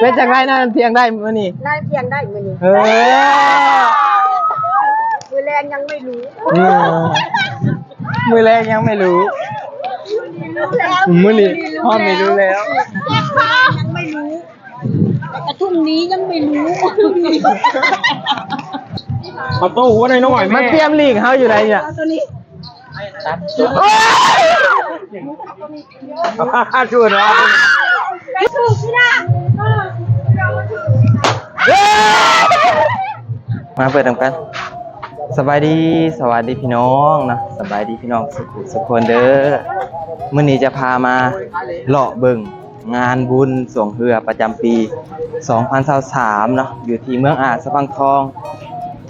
เป็นจากไรนั่นเพียงได้มื่อนี่ได้เพียงได้มือนี้เออมือแรงยังไม่รู้อืมมือแรกยังไม่รู้มือนี่พ่อไม่รู้แล้ว ยังไม่รู้แต่กระทุ่งนี้ยังไม่รู้ เอาตู้หัวหน่อยหน่อยมันแม่เตรียมลีกเขาอยู่ไหนเนี่ยตัวนี้ช่วยนะไปถูกพี่นะมาเปิดทำกันสบายดีสวัสดีพี่น้องนะสบายดีพี่น้องสุขสุขคนเด้อมื่อนี้จะพามาเลาะเบิ่ง งานบุญสวงเรือประจำปี 2023เนาะอยู่ที่เมืองอาจสะพังทอง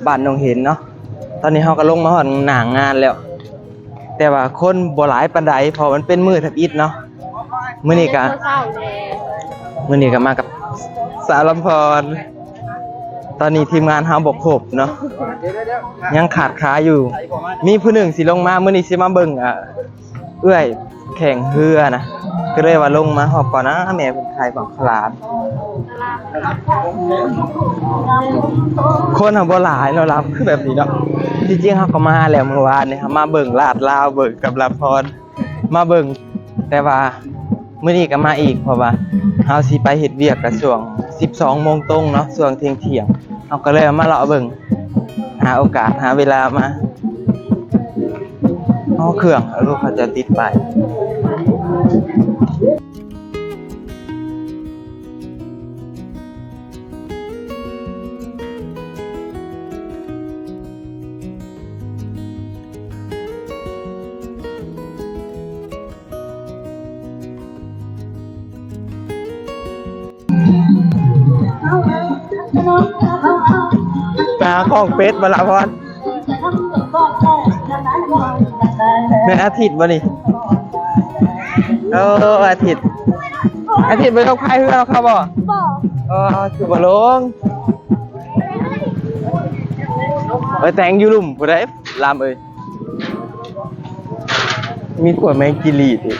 บ้านนงเห็นเนาะตอนนี้เราก็ลงมาหอดหนางงานแล้ว แต่ว่าคนบ่หลายปานใดเพอมันเป็นมือทับอิดเนาะมื้อนี้ก็มื่อนี้ก็มากับสาวลำพร ตอนนี้ทีมงานเฮาบกครบเนาะยังขาดขาอยู่ มีผู้หนึ่งสิลงมามื่อนี้สิมาเบิ่งอะเอื้อยแข่งเรือนะ ก็เลยว่าลงมาหอบก่อนนะแม่เป็นใครบังคลาดคนทำบ่หลายเนารับคือแบบนี้เนาะจริงๆเขาก็มาแล้วเมื่อวานเนี่ยมาเบิ่งลาดลาวเบิ่งกับลำพรมาเบิ่งแต่ว่ามื้อนี้ก็มาอีกเพราะว่าเฮาสิไปเฮ็ดเวียกกับช่วง 12โมงตรงเนาะช่วงเที่ยงๆเฮาก็เลยมาเลาะเบิ่งหาโอกาสหาเวลามาเอาเครื่องแล้วลูกเขาจะติดไป ปลาของเป็ดบลาพรแม่อาทิตย์บ่นี่ เอออาทิตย์อาทิตย์ไปกับใครเพื่อนเราครับบ่บอกเออเอาสิบ่ลงไปแต่งอยู่หลุมบ่ได้ลามเอ้ยมีขวดแมงกิลีดอีก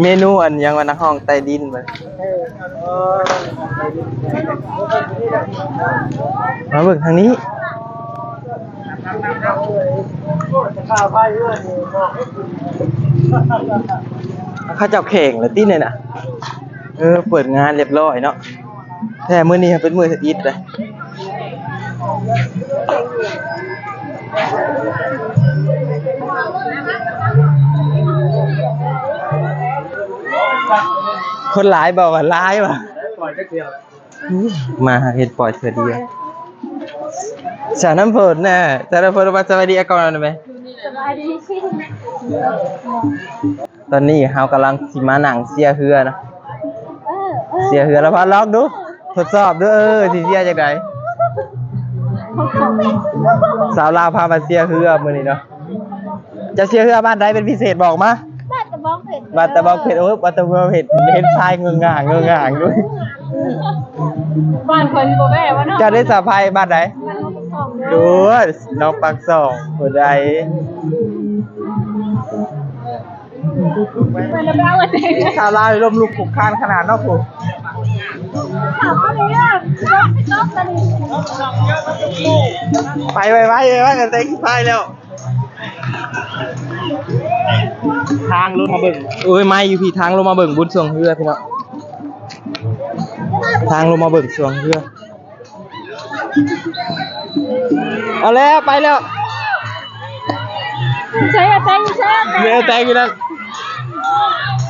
เมนูอันยังวันนักห้องใต้ดินบ่มาเบิ่งทางนี้เข้าเจับเข่งเลยตีเนี่ยนะเออเปิดงานเรียบร้อยเนาะแต่มื้อนี้เป็นมื้ออิดเลยคนหลายบอกว่าหลายว่ะปล่อยแค่เดียวมาเฮ็ดปล่อยเสือเดียวสาน้ำฝนน่ะสาน้ำฝนมาสวัสดีอาก่อนหน่อยไหม สบายดีตอนนี้เฮากำลังสิมาหนังเสียเฮือนะเออเออเสียเฮือแล้วพาล็อกดู ทดสอบดูเออสิเสียจากไหนสาวลาวพามาเสียเฮือมื้อนี้เนาะจะเสียเฮือบ้านใดเป็นพิเศษบอกมาบ้านตะบอกเผ็ดบ้านตะบอกเพชรโอ้ยบ้านตะบอกเพชรเห็นชายเงืองๆเงืองๆด้วยบ้านคนโบแม่วะเนาะเจะได้สะพายบ้านไหนบ้านน้องสองเด้อดูน้องปักสองผู้ใดไปแล้วไปเอาเองชาวลาวลมลุกขุกคานขนาดเนอกผูถามว่าเนี่ยจ๊อบจ๊อบตะลิไปไว้ไว้ไว้ไว้กันเต็งไปแล้ว ทางรถมาเบิ่งโอ้ยไม่อยู่พี่ทางลงมาเบิ่งบุญสวงเรือพี่เนาะทางลงมาเบิ่งสวงเรือ เอาแล้วไปแล้วใช่อะแตงใช่อะแตงเรือแตงอยู่นั่น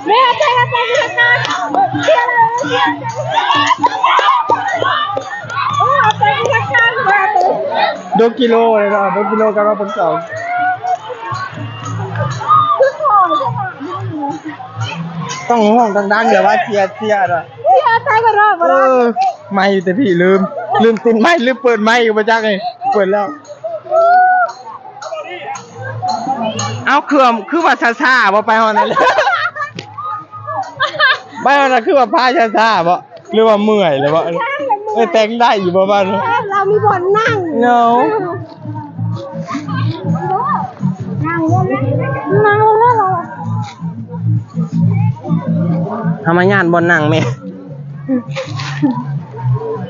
แม่แตงอะแตงอยู่นั่นเที่ยวเลยเที่ยวโอ้แตงอยู่นั่นมาเลยโดกิโลเลยเนาะโดกิโลกันมาเป็นสองคือขอใช่ไหมต้องห้องดังๆเดี๋ยวว่าเชียร์เชียร์อะเที่ยวแตงก็รอบเออไม่อยู่แต่พี่ลืม ลืมติดไม่ลืมเปิดไม่อยู่ประจักษ์เลยเปิดแล้ว เอาเครื่องคือว่าช้าๆบ่ไปฮอดนั่นเลยไปฮอดนั่นคือว่าพาช้าๆบ่หรือว่าเมื่อยหรือว่าแตงเป็นมือเอ้ยแต่งได้อยู่บ่บ้านเรามีบ่อนนั่ง no นั่งลงแล้วนั่งลงแล้วเราทำมาย่านบนนั่งแม่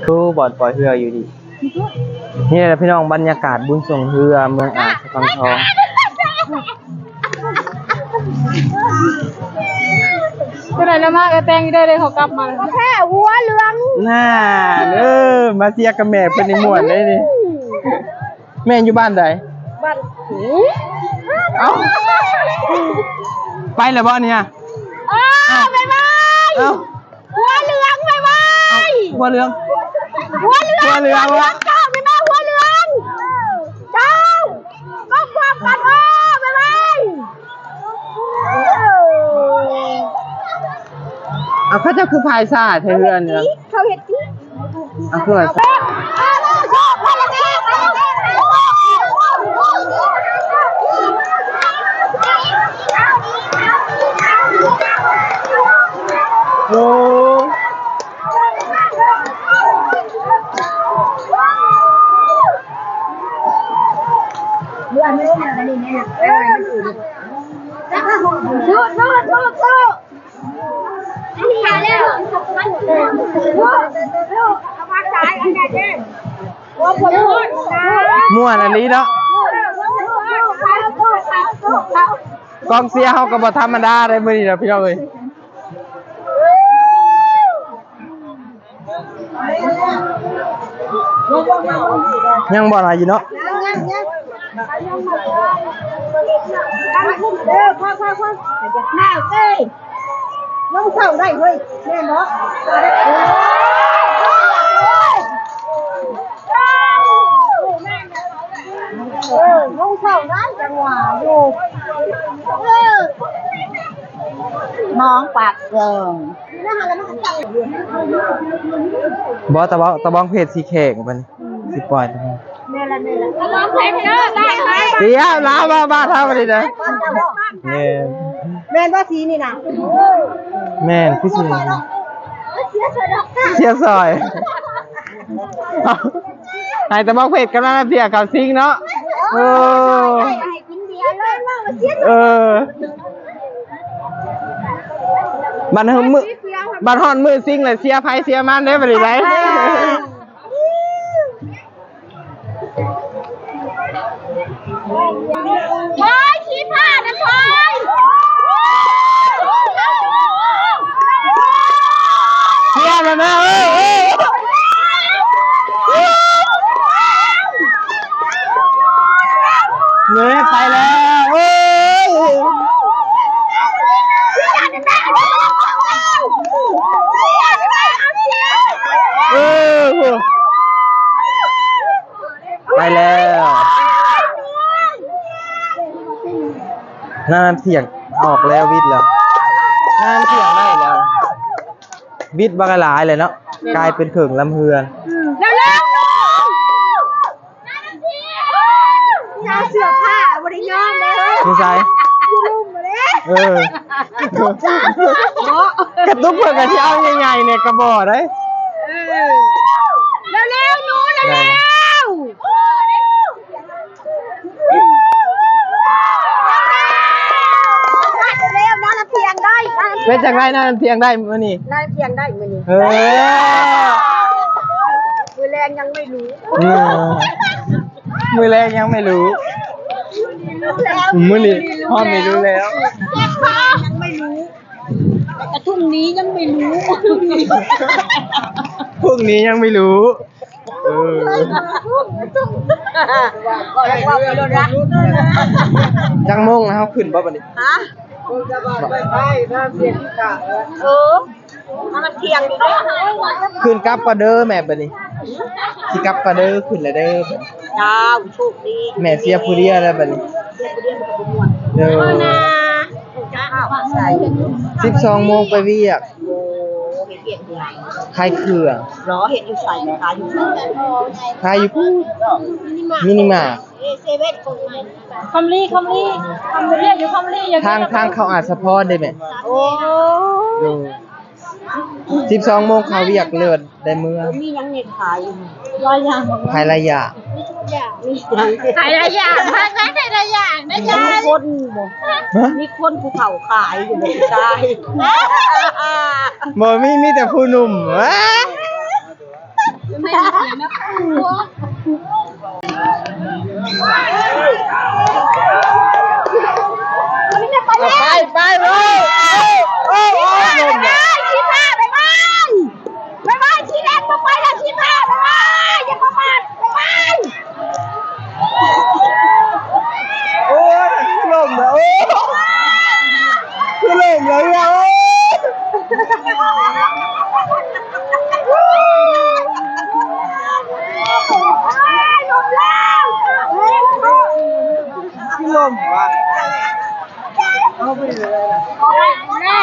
ดูบอดปล่อยเรืออยู่ดีนี่แหละพี่น้องบรรยากาศบุญส่งเรือเมืองอ่างสะทองทองก็ได้แล้วมากแตงได้เลยเขากลับมาแค่วัวเหลืองน่าเออมาเสียกับแม่เป็นในหมวดเลยนี่แม่อยู่บ้านใดบันหูเอ้าไปเลยบ่เนี่ยเออบ๊ายบายเอ้าหัวเหลืองบ๊ายบาย หัวเรือง หัวเหลืองหัวเหลืองวะ เจ้าบ๊ายบายหัวเหลืองเจ้าก็ความกันเออบ๊ายบายเอาเขาเจะคือพายซ่าเทเรือนเนี่ยเขาเห็ดที่ เอาคือว่า โอ้ ม่วนอันนี้เนาะกองเสียเฮาก็บ่ธรรมดาเลยมื้อนี้นะพี่น้องเอ้ยยังบ่หลายอยู่เนาะเด้อค่อยๆๆแม่เอ้ยน้องเศร้าได้เว้ยแม่เนาะ เออน้องเศร้าได้จังหวะอยู่เออน้องปากเกิงน่าหันแล้วมันจังบ่ตะบองตะบองเพจสีแขกมันสิปล่อยตะบองแม่ละแม่ละน้องเพชรเด้อได้ไหมเสียลามาบ้าทำอะไรนะแม่นแม่ว่าสีนี่นะแม่นพี่สิเสียสะดอกเชียร์ซอยเอาให้ตะบองเพจกำลังเสียกับซิงเนาะเออให้กินเบียร์เลยว่าเสียเออบันเฮมือบันฮอนมือซิงเลยเสียไผเสียมันได้บ่ได้ไร พอยขี้ผ้านะพอย เสียมันนะเออเออเนี่ย ไปแล้วเอ้ยเออไปแล้วน้ำเสียงออกแล้ววิทย์แล้วน้ำเสียงได้แล้ว วิทย์บากหลายเลยเนาะกลายเป็นเข่งลำเฮือน เร็วเร็วน้าเสื้อผ้า บริยอมเลยนี่ใช่ยูลุมมาเลยเออกระตุกเพื่อนกันที่เอาใหญ่ๆเนี่ยกระบอกได้เร็วเร็วหนูเร็วได้เร็นะวเร็วน้าเพียงได้เป็นจังไรนั่นเพียงได้มื่อนี่น้าเพียงได้มือนี้เออมือแรงยังไม่รู้อืมมือแรกยังไม่รู้ มือนี่พ่อไม่รู้แล้ว ยังไม่รู้แต่กระทุ่งนี้ยังไม่รู้พวกนี้ยังไม่รู้ เออ ก็เรียกว่าไม่รู้รักจังมงนะครับขึ้นบ่บัดนี้ ฮะเออ มันเทียงอยู่ด้วยขึ้นกลับกว่าเด้อแม่บัดนี้สิกลับกว่าเด้อขึ้นแล้วเด้อบัดนี้ดาวโชคดีแม่เสียผู้เดียวแล้วบัดนี้เด้อนะอ้าวใส่สิบสองโมงไปเวียกโอ้เห็ดเปียกอยู่ไหนใครเครื่องล้อเห็ดอยู่ใส่ขายอยู่ใครอยู่พูดมินิมาร์ทเอเซเว่นคนใหม่คำลี่คำลี่คำเรียกอยู่คำลี่อย่างทางทางเขาอาจสะพอได้ไหมโอ้ดู สิบสองโมงเขาเวียกเลือดได้เมื่อมียังเน็ตขายร้อยอย่างภายระยะมียังขายหลายอย่างขายหลายอย่างได้จ้ามีคนบ่ฮะมีคนภูเขาขายอยู่บ่ได้บ่มีมีแต่ผู้หนุ่มว้าไม่ได้เสียนะ ไปไปเลยโอ้โอ้ลม ไปชี้ผ้าไปบ้านไปบ้านชี้แดงมาไปแล้วชี้ผ้าไปบ้านอย่าเข้ามาไปบ้าน โอ้ยลมแล้วโอ้คือลมแล้วเนี่ยโอ้ยคือลมว่ะ เอาไปเลยนะ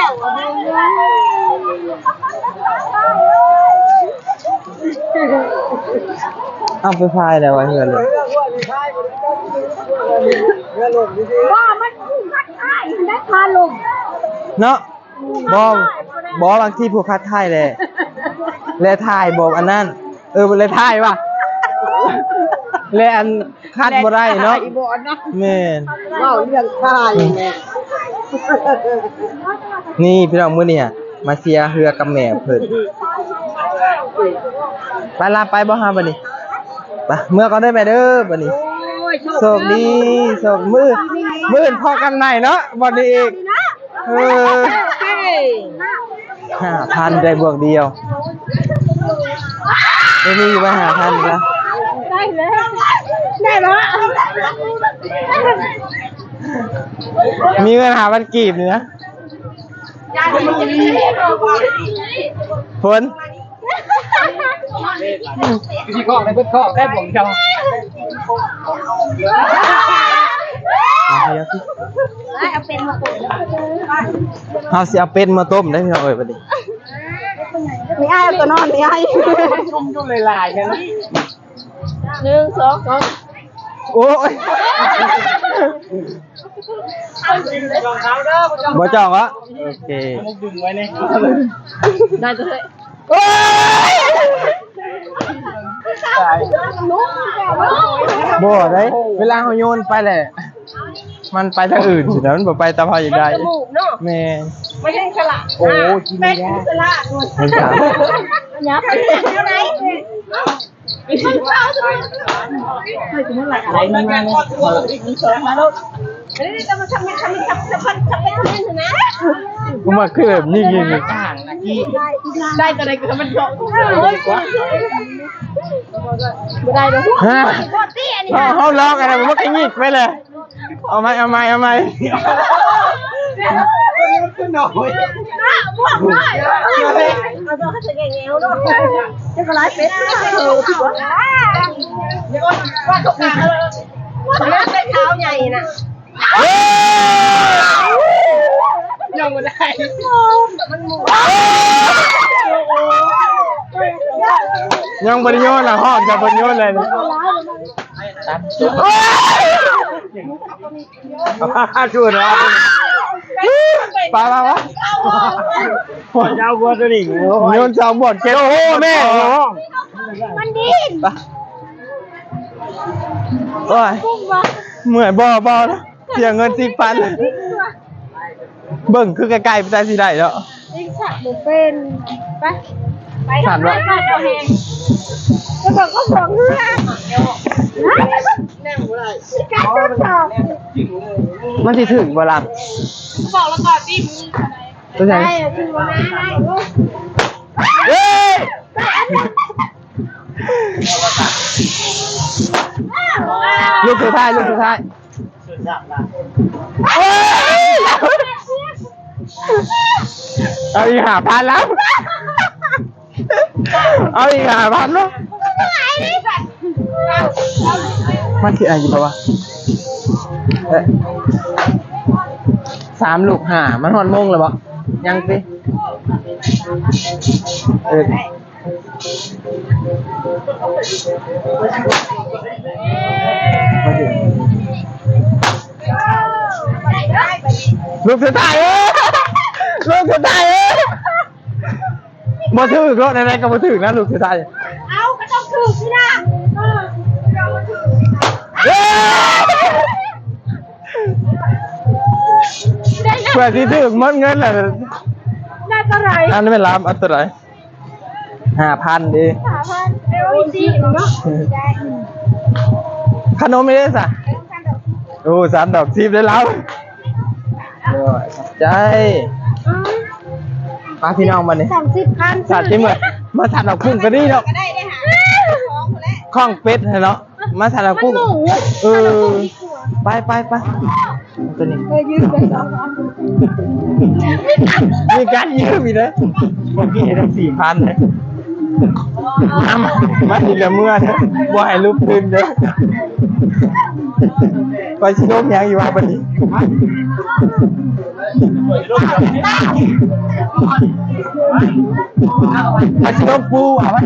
เอาไปพายแล้ววะเฮือนเลยว่ามันคู่คัดอ้ายมันได้พาลงเนาะบอบอบางที่ผู้คัดถ่ายเลยแลถ่ายบอกอันนั้น เออเลยถ่ายว่ะแลอันคัดบ่ได้เนาะแม่นเว้าเรื่องขายแม่ นี่พี่น้องมื้อเนี่ยมาเสียเรือกับแม่เพิ่นไปลาไปบ่ฮาบัดนี้ไปเมื่อก็ได้ไปเด้อบัดนี้โชคดีโชคมือมื้ออนพอกันใหม่เนาะบัดนี้อีกเออห้าพันได้บวกเดียวไม่มีอยู่ไปหาพันแล้วได้แล้วได้แล้ว มีเงินหาพันกีบนี่นะผลพี่ข้อได้เพิ่นข้อได้ผมเจ้าเอาเป็นมาตุนเฮาสิเอาเป็ดมาต้มได้พี่น้องเอ้ยบัดนี้ไม่อ้ายตัวนอนไม่อ้ายชุ่มชุ่มลายๆกันนะหนึ่งสองสามโอ้ย รองเท้าเด้อผู้ชมบ่จองวะโอเคมุกดึงไว้เนี่ยได้จะเลยโอ้ยบ่ได้ เวลาเฮาโยนไปแหละ มันไปทางอื่นสินะมันบ่ไปตามเฮาอยากได้จมูกเนาะแม่ไม่ใช่สละโอ้กินไม่เป็นได้สละมันถามอันนี้เป็นเท่าไหร่มันเข้าจะเฮ้ยคุณอะไรอะไรมาเนี่ยมันสองมาแล้วเฮ้ยจะมาทำยังทำยังทำจะพันจะไปทำยังนะกู มาคือแบบนี้นี่นี่ต่างนะที่ได้ก็ได้ก็มันสองเฮ้ยไม่ได้เลยฮะโคตรตี้อันนี้เฮาเฮาล็อกอะไรมันก็ยิกไปเลย เอาไหมเอาไหมเอาไหมขึ้นหน่อยน่าบวกได้เอาตัวเขาจะแง่เงี้ยวเนาะจะกระไรเป็ดเออที่บวกเดี๋ยวว่าตกกลางเลยว่าเป็นเท้าใหญ่น่ะเฮ้ ยยังไม่ได้มันหมูยังบริโยนละห้องจะบริโยนเลยนะข้าช่วยนะปลาปลาวะเจ้าบัวตัวนี้โยนสองบทเก็บโอ้โหแม่มันดิ้นไปโอ้ยเหมื่อยบ่บ่แล้ว เสียเงินสิบพันเบิ่งคือไกลๆไปแต่สิได้แล้วดิ้นสัตว์หมูเป็นไปไปสัตว์วะสัตว์ตัวแหงก็บอกก็บอกเรื่องแน่หมูเลยการทดสอบมันสิถึงบ่ล่ะบอกแล้วก่อนที่มึงตัวไหนได้ถึงวันนั้นได้ลูกเฮ้ยลูกสุดท้ายลูกสุดท้าย เฮ้ยเอาอีกหาพันแล้ว เอาอีกหาพันแล้ว มันคืออะไรอยู่ปะวะเอ๊ะสามลูกหามันหอนโมงเลยปะยังสิเออมาถึง ลูกสุดท้ายเอ้ยลูกสุดท้ายเอ้ยบ่ถึกรถอะไรก็บ่ถึกนะลูกสุดท้ายเอาก็ต้องถูกสินะเออเรามาถูกเย้เพื่อที่ถึกหมดเงินแหละได้เท่าไหร่อันนี้เป็นลามอันตัวไหนห้าพันดีสามพันเอวจีเนาะได้ขนมไม่ได้สะเอ็มพันดอกโอ้สามดอกซีบได้แล้ว โอ้ยขอบใจมาพี่น้องมาเนี่ยสามสิบพันสัตว์ที่เหมือนมาสัตว์ดอกพุ่งก็ดีเนาะก็ได้ได้หาของคนแรกข้องเป็ดเนาะมาสัตว์ดอกพุ่งเออไปไปไปตัวนี้เออยืมไปสองพันมีการยืมอีกเลยเมื่อกี้เห็นสี่พันเลยมามามาทีละเมื่อนะบ่ให้รูปคืนเด้อ ไปชิโนมยังอยู่ว่าบัดนี้ไปชิโนมปูอะวะ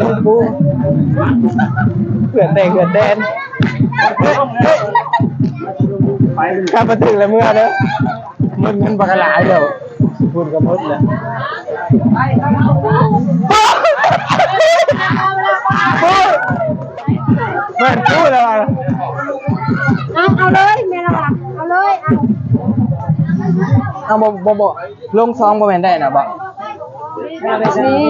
ลงปูเขื่อนแดงเขื่อนแดนเฮ้ยเฮ้ยข้ามาถึงแล้วเมื่อเด้อมันเงินบักหลายเดี๋ยวพูดกับมดเลย เอาเอาบ่บ่บ่ลงซองบ่แม่นได้นะบ่นี่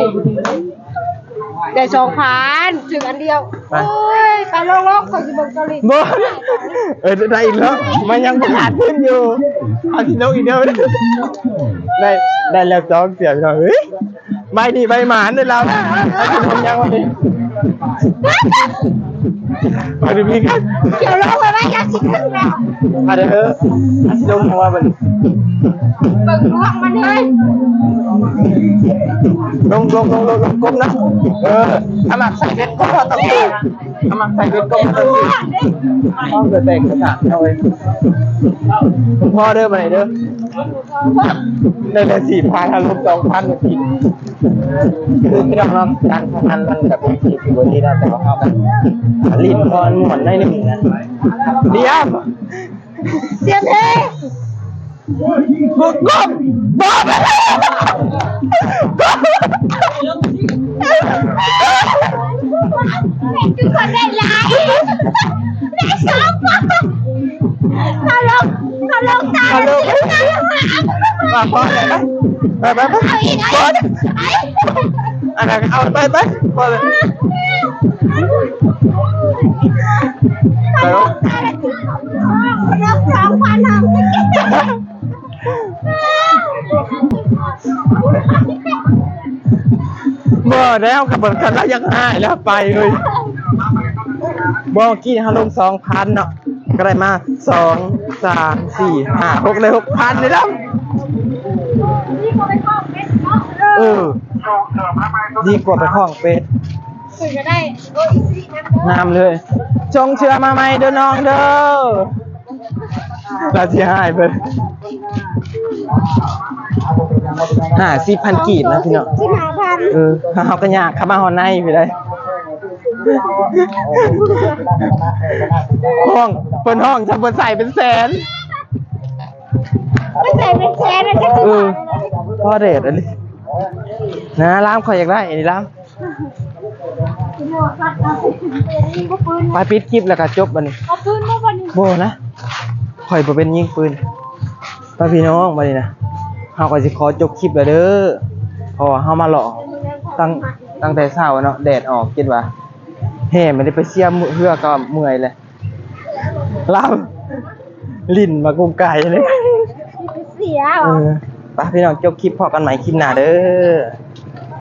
ได้สองพันถึงอันเดียวโอ้ยไปโลกโลกคนจะบอกเกาหลีบ่เออได้อีกแล้วมันยังบ่ขาดขึ้นอยู่เอาที่ลงอีกเดียวได้ได้แล้วจองเสียไปหน่อยเฮ้ยใบดีใบหมานได้แล้วนะไอ้ที่ทำยังวันนี้มาดูพี่กันเกี่ยวโลกไปไหมอยากสิขึ้นแล้วมาเด้อเอาที่ลงของว่าบัดนี้ เบิ่งร่วงมันเลยลงลงลงลงลงก้มนะเออถ้ามักใส่เบ็ดก็พอต้องดูถ้ามักใส่เบ็ดก็พอต้องดูห้องเกิดแตกกระถางเอาไว้คุณพ่อเด้อมาไหนเด้อได้เลยสี่พันอารมณ์สองพันมากินคือพี่น้องเนาะการพนันมันกับเป็นที่ที่วันนี้ได้แต่ว่าเข้ากันลิ้นก่อนหมอนได้หนึ่งนะเดียมเสียเทกุกกบบ้าไปแล้วกบทุกคนได้หลายได้สองพันถ้าลงถ้าลงตาฮัลโหลตาลงมามาพอเลยไปไปไปเอาอีกพอเอาเลยอันนั้นเอาไปไปพอเลย บ่แล้วกับเบิดกันแล้วยังหายแล้วไปเลยบ่กี้ฮาลงสองพันเนาะก็ได้มาสองสามสี่ห้าหกเลยหกพันเลยแล้วนี่เขาไปเข้าเป็นเนาะเออดีกว่าไปห้องเป็ดถึงจะได้โอ้ยสินะงามเลย จงเชื่อมาใหม่เด้อน้องเด้อเราที่หายไป ห้าสิบพันกีบนะพี่น้องสิบห้าพันเออเขาก็ยากเข้ามาหอนในไปเลยห้องเปินห้องจะเปินใส่เป็นแสนไม่ใส่เป็นแสนเลยจะเอซื้ออพ่อเดชอะไรนะล้ามคอยอยากได้อันนี้ล้ามหมดครับเอายิงก็ปืนไปปิดคลิปแล้วก็จบบัดนเอาปืนมาวันนี้โบนะคอยบ่เป็นยิงปืนป้าพี่น้องมาดินะ เฮาก็สิขอจบคลิปแล้วเด้อเพราะว่าเฮามาหลอกตั้งตั้งแต่เช้าเนาะแดดออกคิดว่าแห่ไม่ได้ไปเสียมเฮือก็เมื่อยเลยล้ามลิ้นมากุมไก่เลยเสียเออไปพี่น้องจบคลิปพอกันใหม่คลิปหน้าเด้อ